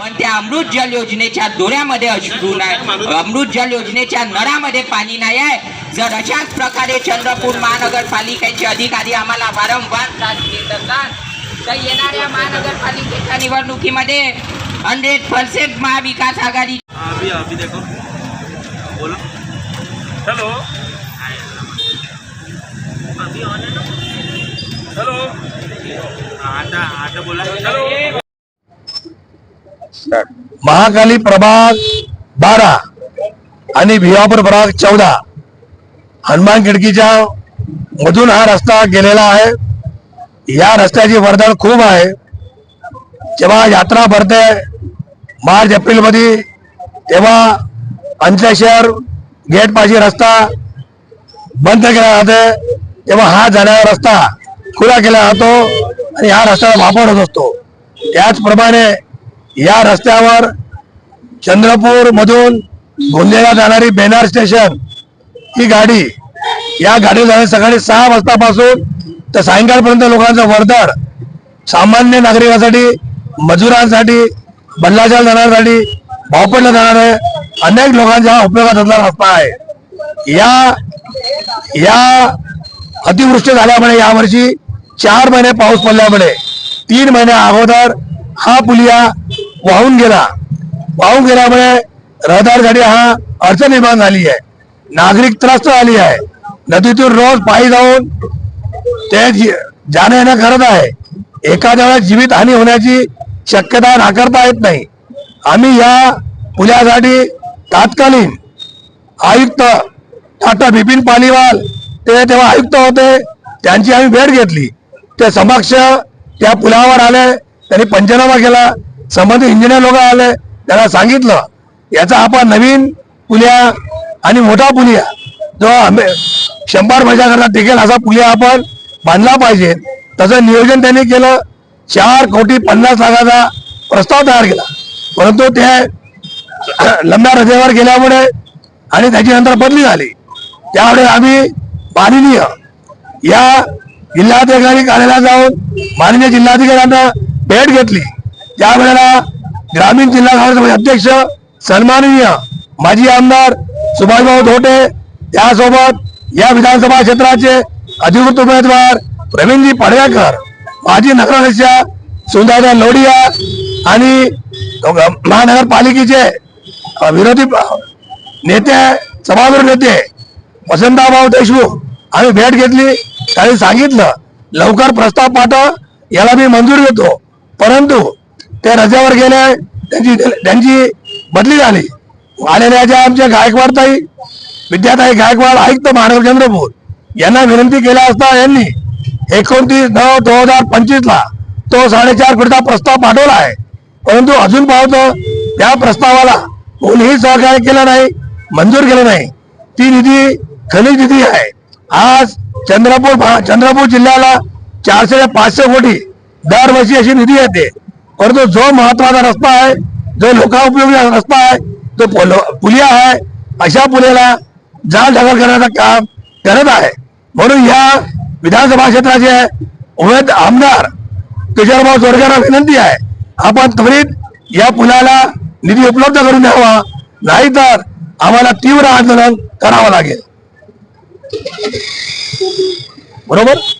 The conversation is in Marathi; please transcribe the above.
पण त्या अमृत जल योजनेच्या दोऱ्यामध्ये अश्रू नाही. अमृत जल योजनेच्या नळामध्ये पाणी नाही आहे. जर अशाच प्रकारे चंद्रपूर महानगरपालिकेचे अधिकारी आम्हाला वारंवार त्रास देत असतात तर येणाऱ्या महानगरपालिकेच्या निवडणुकीमध्ये हंड्रेड पर्सेंट महाविकास आघाडी अभी अभी देखो. बोलो. हेलो हेलो आता आता बोला. हेलो महाकाली प्रभाग बारा आणि भिवापूर प्रभाग चौदा. हनुमान खिडकीच्या मधून हा रस्ता गेलेला आहे. या रस्त्याची वर्दळ खूप आहे. जेव्हा यात्रा भरते मार्च एप्रिलमध्ये तेव्हा अंचलेश्वर गेट पाशी रस्ता बंद केला जाते. तेव्हा हा जाणारा रस्ता खुला केला जातो आणि ह्या रस्त्याला वापर होत असतो. त्याचप्रमाणे या रस्त्यावर चंद्रपूर मधून गोंदियाला जाणारी बेनार स्टेशन ही गाडी या गाडी जाणे सकाळी सहा वाजतापासून तर सायंकाळपर्यंत लोकांचं वर्दळ सामान्य नागरिकांसाठी मजुरांसाठी बल्लाचाल जाणाऱ्यासाठी भावपडला जाणारे अनेक लोकांच्या हा उपयोगात असलेला रस्ता आहे. या या अतिवृष्टी झाल्यामुळे यावर्षी चार महिने पाऊस पडल्यामुळे तीन महिन्या अगोदर हा पुलिया वाहून गेला. वाहून गेल्यामुळे रहदारीसाठी हा अडचण निर्माण झाली आहे. नागरिक त्रस्त झाली आहे. नदीतून रोज पायी जाऊन ते जी- जाणं येणं करत आहे. एखाद्या वेळेस जीवित हानी होण्याची शक्यता नाकारता येत नाही. आम्ही या पुलासाठी तात्कालीन आयुक्त डॉक्टर बिपिन पालिवाल ते तेव्हा आयुक्त होते त्यांची आम्ही भेट घेतली. ते समक्ष त्या पुलावर आले त्यांनी पंचनामा केला संबंधित इंजिनियर लोक आले त्यांना सांगितलं याचा आपण नवीन पुलिया आणि मोठा पुलिया जो आंबे शंभर वर्षाकरता टिकेल असा पुलिया आपण बांधला पाहिजे. तसं नियोजन त्यांनी केलं चार कोटी पन्नास लाखाचा प्रस्ताव तयार केला. परंतु ते लंब्या रजेवर गेल्यामुळे आणि त्याची नंतर बदली झाली. त्यावेळेस आम्ही माननीय या जिल्हाधिकारी कार्यालयात जाऊन माननीय जिल्हाधिकाऱ्यांना भेट घेतली. त्यावेळेला ग्रामीण जिल्हा काँग्रेस अध्यक्ष सन्माननीय माजी आमदार सुभाषभाऊ धोटे त्यासोबत या विधानसभा क्षेत्राचे अधिकृत उमेदवार प्रवीणजी पडव्याकर माजी नगराध्यक्षा सुंदरदा लोडिया आणि महानगरपालिकेचे विरोधी नेते सभागृह नेते वसंतभाऊ देशमुख आम्ही भेट घेतली त्यांनी सांगितलं लवकर प्रस्ताव पाठव याला मी मंजूर देतो. परंतु ते रजेवर गेले त्यांची त्यांची बदली झाली. आलेल्या ज्या आमच्या गायकवाड ताई विद्याताई गायकवाड आयुक्त महानगर चंद्रपूर यांना विनंती केल्या असता यांनी एकोणतीस नऊ दोन हजार पंचवीस ला तो साडेचार कोटीचा प्रस्ताव पाठवला आहे. परंतु अजून पाहतो त्या प्रस्तावाला कोणीही सहकार्य केलं नाही मंजूर केलं नाही. ती निधी खनिज निधी आहे. आज चंद्रपूर चंद्रपूर जिल्ह्याला चारशे ते पाचशे कोटी दरवर्षी अशी निधी येते. परंतु जो महत्त्वाचा रस्ता आहे जो लोकाउपयोगी रस्ता आहे जो पुलिया आहे अशा पुलेला जाल ढगल करण्याचं काम करत आहे. म्हणून या विधानसभा क्षेत्राचे उमेद आमदार किशोरभाऊ जोरगेला विनंती आहे आपण त्वरित या पुलाला निधी उपलब्ध करून द्यावा नाहीतर आम्हाला तीव्र आंदोलन करावं लागेल. બરોબર?